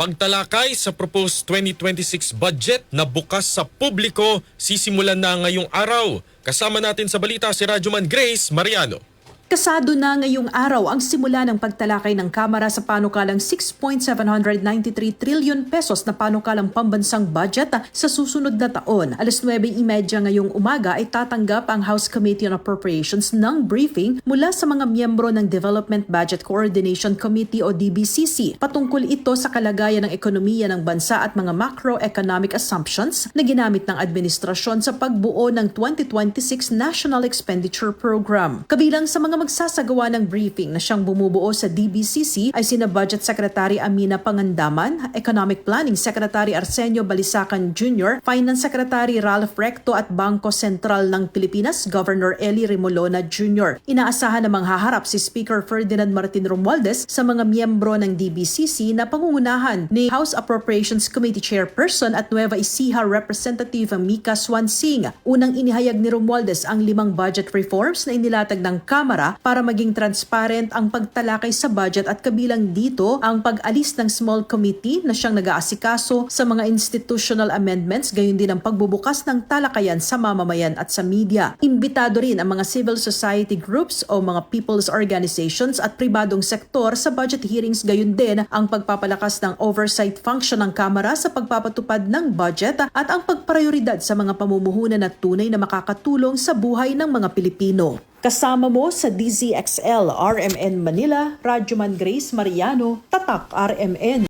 Pagtalakay sa proposed 2026 budget na bukas sa publiko sisimulan na ngayong araw. Kasama natin sa balita si Radyoman Grace Mariano. Kasado na ngayong araw ang simula ng pagtalakay ng Kamara sa panukalang 6.793 trillion pesos na panukalang pambansang budget sa susunod na taon. Alas 9.30 ngayong umaga ay tatanggap ang House Committee on Appropriations ng briefing mula sa mga miyembro ng Development Budget Coordination Committee o DBCC. Patungkol ito sa kalagayan ng ekonomiya ng bansa at mga macroeconomic assumptions na ginamit ng administrasyon sa pagbuo ng 2026 National Expenditure Program. Kabilang sa mga magsasagawa ng briefing na siyang bumubuo sa DBCC ay sina Budget Secretary Amina Pangandaman, Economic Planning Secretary Arsenio Balisacan Jr., Finance Secretary Ralph Recto at Bangko Sentral ng Pilipinas Governor Eli Remolona Jr. Inaasahan na manghaharap si Speaker Ferdinand Martin Romualdez sa mga miyembro ng DBCC na pangungunahan ni House Appropriations Committee Chairperson at Nueva Ecija Representative Mika Swansing. Unang inihayag ni Romualdez ang limang budget reforms na inilatag ng Kamara para maging transparent ang pagtalakay sa budget at kabilang dito ang pag-alis ng small committee na siyang nag-aasikaso sa mga institutional amendments gayon din ang pagbubukas ng talakayan sa mamamayan at sa media. Imbitado rin ang mga civil society groups o mga people's organizations at pribadong sektor sa budget hearings gayon din ang pagpapalakas ng oversight function ng Kamara sa pagpapatupad ng budget at ang pagprioridad sa mga pamumuhunan na tunay na makakatulong sa buhay ng mga Pilipino. Kasama mo sa DZXL RMN Manila, Radyoman Grace Mariano, Tatak RMN.